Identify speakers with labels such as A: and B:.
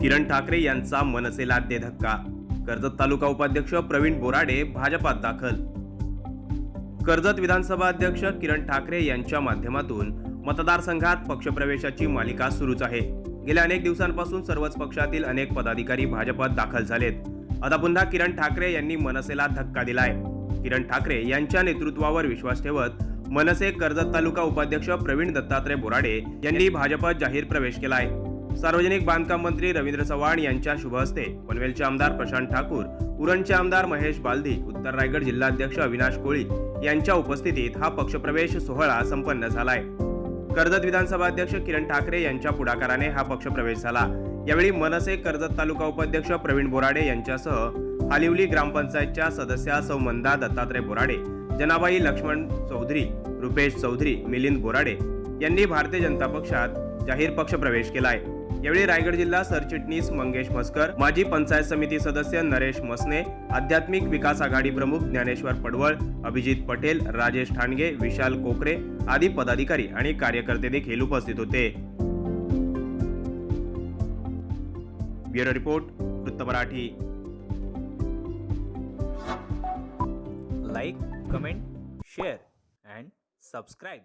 A: किरण ठाकरे यांचा मनसेला दे धक्का. कर्जत तालुका उपाध्यक्ष प्रवीण बोराडे भाजपात दाखल. कर्जत विधानसभा अध्यक्ष किरण ठाकरे यांच्या माध्यमातून मतदारसंघात पक्षप्रवेशाची मालिका सुरूच आहे. गेल्या अनेक दिवसांपासून सर्वच पक्षातील अनेक पदाधिकारी भाजपात दाखल झालेत. आता पुन्हा किरण ठाकरे यांनी मनसेला धक्का दिलाय. किरण ठाकरे यांच्या नेतृत्वावर विश्वास ठेवत मनसे कर्जत तालुका उपाध्यक्ष प्रवीण दत्तात्रय बोराडे यांनी भाजपात जाहीर प्रवेश केला आहे सार्वजनिक बांधकाम मंत्री रवींद्र चव्हाण यांच्या शुभ हस्ते पनवेलचे आमदार प्रशांत ठाकूर उरणचे आमदार महेश बालदी उत्तर रायगड जिल्हाध्यक्ष अविनाश कोळी यांच्या उपस्थितीत हा पक्षप्रवेश सोहळा संपन्न झालाय. कर्जत विधानसभा अध्यक्ष किरण ठाकरे यांच्या पुढाकाराने हा पक्षप्रवेश झाला. यावेळी मनसे कर्जत तालुका उपाध्यक्ष प्रवीण बोराडे यांच्यासह हालिवली ग्रामपंचायतच्या सदस्या सौ मंदा दत्तात्रय बोराडे जनाबाई लक्ष्मण चौधरी रुपेश चौधरी मिलिंद बोराडे यांनी भारतीय जनता पक्षात जाहीर पक्षप्रवेश आहे यावेळी रायगड जिल्हा सरचिटणीस मंगेश मस्कर माजी पंचायत समिती सदस्य नरेश मसने आध्यात्मिक विकास आघाडी प्रमुख ज्ञानेश्वर पडवळ अभिजित पटेल राजेश ठाणगे विशाल कोकरे आदी पदाधिकारी आणि कार्यकर्ते देखील उपस्थित होते. ब्युरो रिपोर्ट वृत्त Marathi.
B: Like comment share and subscribe.